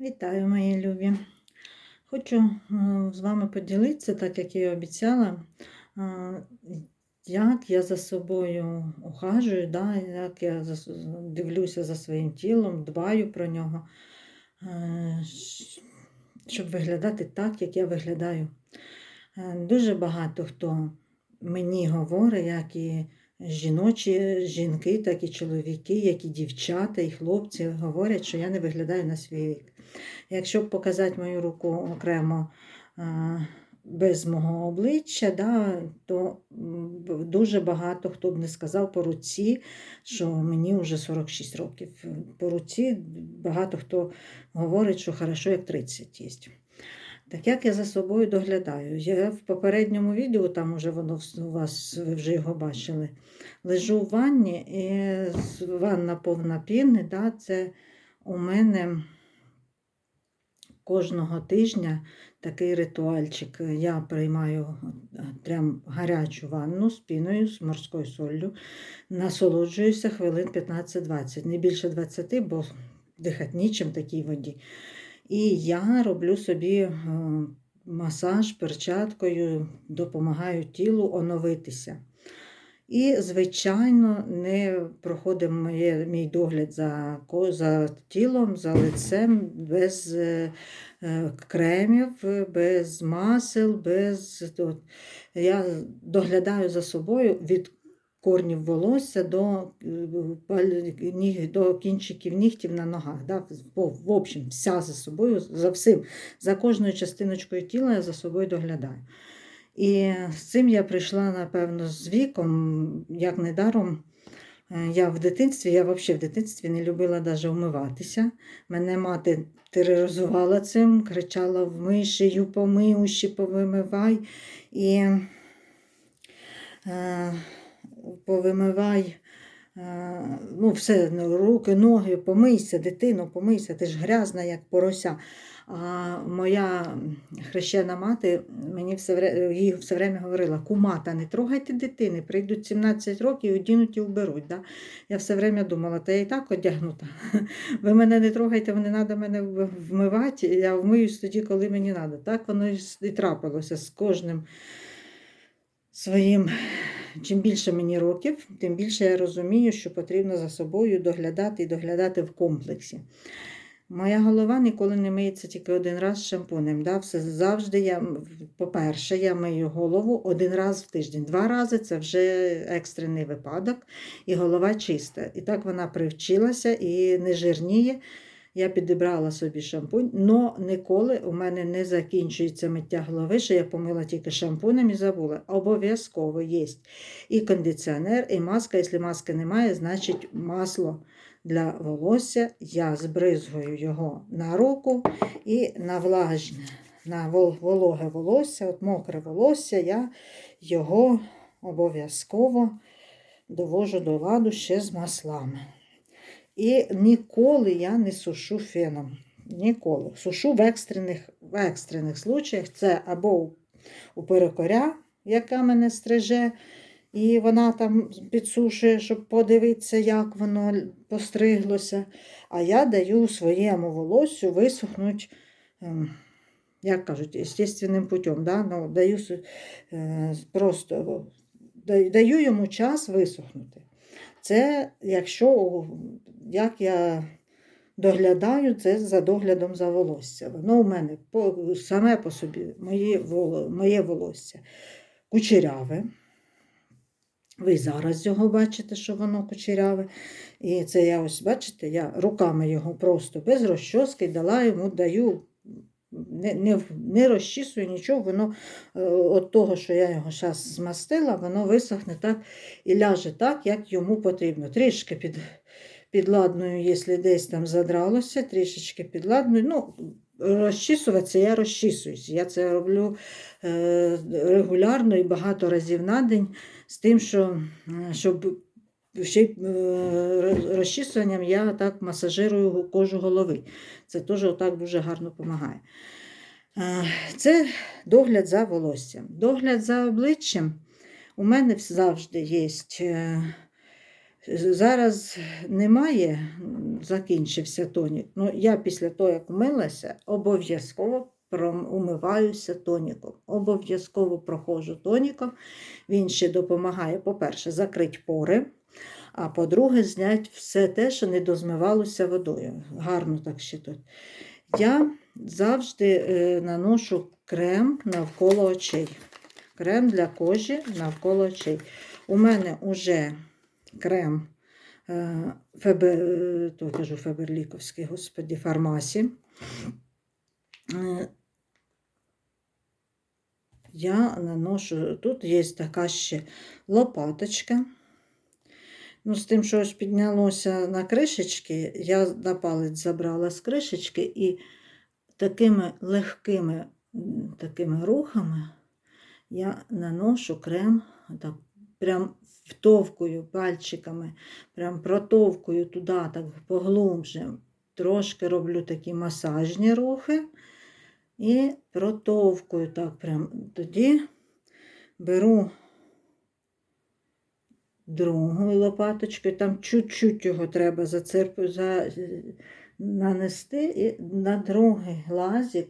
Вітаю, мої любі. Хочу е, з вами поділитися, так як я і обіцяла, е, як я за собою ухажую, да, як я дивлюся за своїм тілом, дбаю про нього, е, щоб виглядати так, як я виглядаю. Дуже багато хто мені говорить, як і жіночі жінки, так і чоловіки, як і дівчата, і хлопці говорять, що я не виглядаю на свій вік. Якщо показати мою руку окремо е, без мого обличчя, да, то дуже багато хто б не сказав по руці, що мені вже 46 років. По руці багато хто говорить, що хорошо, як 30 є. Так як я за собою доглядаю? Я в попередньому відео, там уже воно у вас, ви вже його бачили, лежу в ванні, і ванна повна піни, да, це у мене кожного тижня такий ритуальчик. Я приймаю прям гарячу ванну з піною, з морською солью, насолоджуюся хвилин 15-20, не більше 20, бо дихати нічим в такій воді. І я роблю собі е, масаж перчаткою, допомагаю тілу оновитися. І, звичайно, не проходить моє, мій догляд за, за тілом, за лицем без е, е, кремів, без масел, без. от. Я доглядаю за собою від корнів волосся до, е, до кінчиків нігтів на ногах. Да? В общем, вся за собою, за всім, за кожною частиночкою тіла я за собою доглядаю. І з цим я прийшла, напевно, з віком, як недаром. е, Я в дитинстві, я взагалі в дитинстві не любила навіть вмиватися. Мене мати тероризувала цим, кричала вмий шию, помий, уші повимивай. І е, повимивай. е, Ну, все, ну, руки, ноги, помийся, дитино, помийся, ти ж грязна, як порося. А моя хрещена мати мені все їй все время говорила: кумата, не трогайте дитини, прийдуть 17 років, і одінуть і вберуть. Да? Я все время думала, та я і так одягнута. Ви мене не трогайте, не треба мене вмивати, я вмиюсь тоді, коли мені треба. Так воно і трапилося з кожним своїм. Чим більше мені років, тим більше я розумію, що потрібно за собою доглядати і доглядати в комплексі. Моя голова ніколи не миється тільки один раз шампунем. Да? Все завжди я, по-перше, я мию голову один раз в тиждень. Два рази це вже екстрений випадок, і голова чиста. І так вона привчилася і не жирніє. Я підібрала собі шампунь, але ніколи у мене не закінчується миття голови, що я помила тільки шампунем і забула. Обов'язково є і кондиціонер, і маска. Якщо маски немає, значить масло для волосся. Я збризгую його на руку і на влажне, на вологе волосся, от мокре волосся, я його обов'язково довожу до ладу ще з маслами. І ніколи я не сушу феном. Ніколи. Сушу в екстрених, в екстрених случаях. Це або у, перекоря, яка мене стриже, і вона там підсушує, щоб подивитися, як воно постриглося. А я даю своєму волоссю висохнути, ем, як кажуть, естественним путем. Да? Ну, даю е, просто даю йому час висохнути. Це якщо як я доглядаю, це за доглядом за волосся. Воно у мене по, саме по собі, моє, моє волосся кучеряве. Ви зараз його бачите, що воно кучеряве. І це я ось, бачите, я руками його просто без розчоски дала йому, даю, не, не, не розчісую нічого, воно е, от того, що я його зараз змастила, воно висохне так і ляже так, як йому потрібно. Трішки під, підладною, якщо десь там задралося, трішечки підладною. Ну, розчісуватися я розчісуюся. Я це роблю е, регулярно і багато разів на день з тим, що щоб ще е, роз- розчісуванням я так масажирую кожу голови. Це теж отак дуже гарно допомагає. Е, Це догляд за волоссям. Догляд за обличчям у мене завжди є Зараз немає, закінчився тонік. Ну, я після того, як вмилася, обов'язково умиваюся тоніком. Обов'язково проходжу тоніком. Він ще допомагає, по-перше, закрити пори, а по-друге, зняти все те, що не дозмивалося водою. Гарно так ще тут. Я завжди е, наношу крем навколо очей. Крем для кожі навколо очей. У мене вже крем е, Фебер, е, то кажу Феберліковський, господі, фармасі. Я наношу, тут є така ще лопаточка. Ну, з тим, що ось піднялося на кришечки, я на палець забрала з кришечки і такими легкими такими рухами я наношу крем, так, прям втовкую пальчиками, прям протовкую туди, так поглубже. Трошки роблю такі масажні рухи і протовкую так прям. Тоді беру другою лопаточкою, там чуть-чуть його треба зацерпу, за, нанести і на другий глазик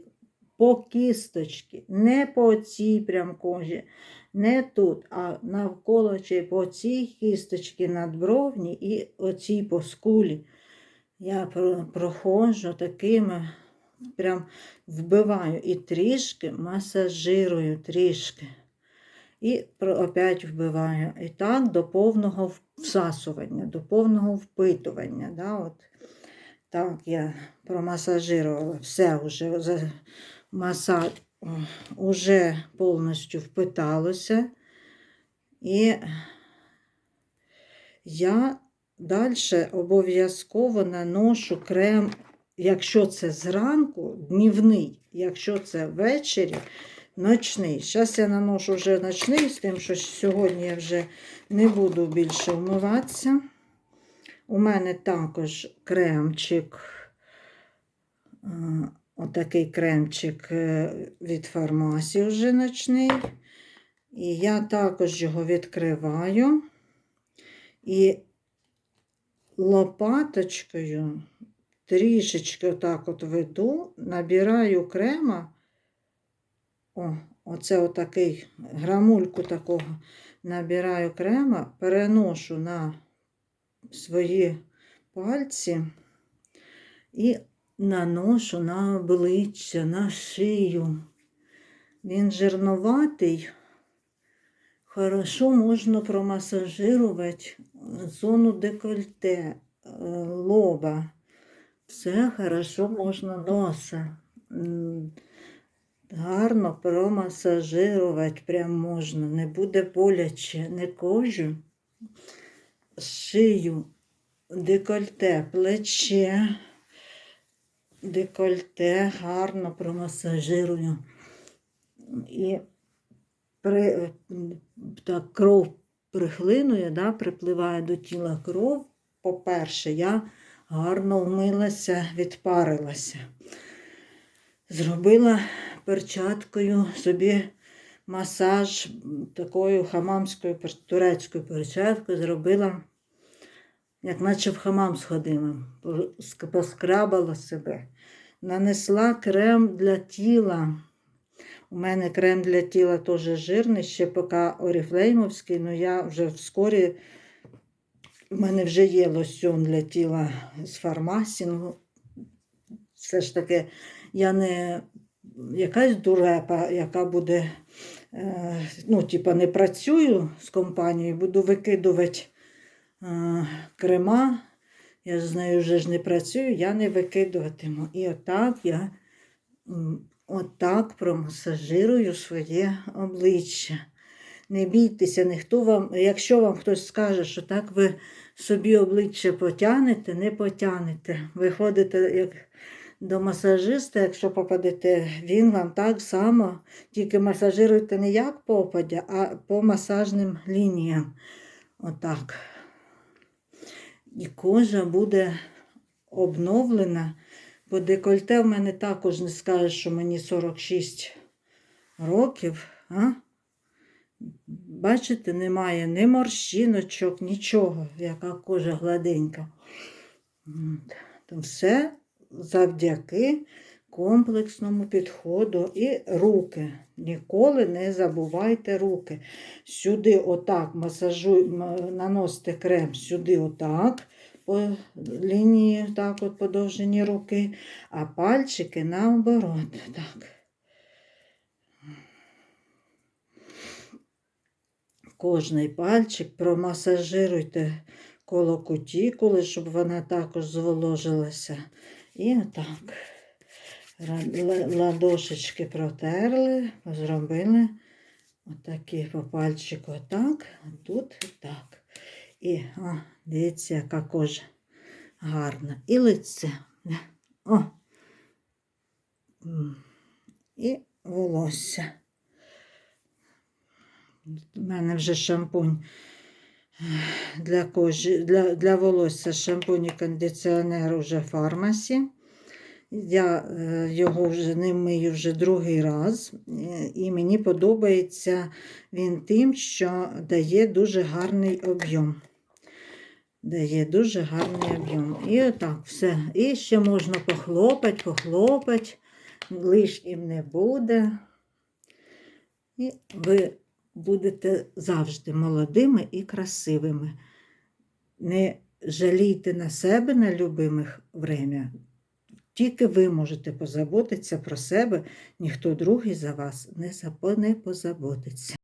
по кісточці, не по цій прям кожі, не тут, а навколо чи по цій кісточці надбровні і оцій по скулі. Я про- проходжу такими, прям вбиваю і трішки масажирую, трішки. І опять вбиваю. І так до повного всасування, до повного впитування. Да, от. Так, я промасажирувала все вже. Маса уже повністю впиталося. І я далі обов'язково наношу крем, якщо це зранку, днівний, якщо це ввечері, ночний. Зараз я наношу вже ночний, з тим, що сьогодні я вже не буду більше вмиватися. У мене також кремчик, е, отакий кремчик е, від фармасі вже ночний. І я також його відкриваю і лопаточкою трішечки отак от веду, набираю крема. О, оце отакий грамульку такого набираю крема, переношу на свої пальці і наношу на обличчя, на шию. Він жирноватий. Хорошо можна промасажирувати зону декольте, е, лоба. Все хорошо можна носа. Гарно промасажирувати прям можна. Не буде боляче, не кожу, шию, декольте, плече, декольте гарно промасажирую. І при, так, кров прихлинує, да, припливає до тіла кров. По-перше, я гарно вмилася, відпарилася. Зробила перчаткою собі масаж такою хамамською турецькою перчаткою, зробила, як наче в хамам сходила, пос- поскрабала себе, нанесла крем для тіла. У мене крем для тіла теж жирний, ще поки оріфлеймовський, але я вже вскорі, у мене вже є лосьон для тіла з фармасі. Ну, все ж таки, я не якась дурепа, яка буде, е, ну, типа, не працюю з компанією, буду викидувати е, крема. Я з нею вже ж не працюю, я не викидуватиму. І отак я отак промасажирую своє обличчя. Не бійтеся, ніхто вам, якщо вам хтось скаже, що так ви собі обличчя потягнете, не потягнете. Ви ходите як до масажиста, якщо попадете, він вам так само, тільки масажируйте не як попадя, а по масажним лініям. Отак. І кожа буде обновлена. Бо декольте в мене також не скаже, що мені 46 років. А? Бачите, немає ні морщиночок, нічого, яка кожа гладенька. То все завдяки комплексному підходу і руки. Ніколи не забувайте руки. Сюди отак масажуй, наносите крем, сюди отак по лінії, так от по довжині руки, а пальчики наоборот. Так. Кожний пальчик промасажируйте коло кутікули, щоб вона також зволожилася. І отак. Ладошечки протерли, зробили отакі по пальчику отак, а тут отак. І о, дивіться, яка кожа гарна. І лице. О. І волосся. У мене вже шампунь для кожі, для, для волосся шампунь і кондиціонер уже фармасі. Я е, його вже не мию вже другий раз, і мені подобається він тим, що дає дуже гарний об'єм. Дає дуже гарний об'єм. І отак все. І ще можна похлопати, похлопати, лишнім не буде. І ви будете завжди молодими і красивими. Не жалійте на себе, на любимих время. Тільки ви можете позаботитися про себе, ніхто другий за вас не позаботиться.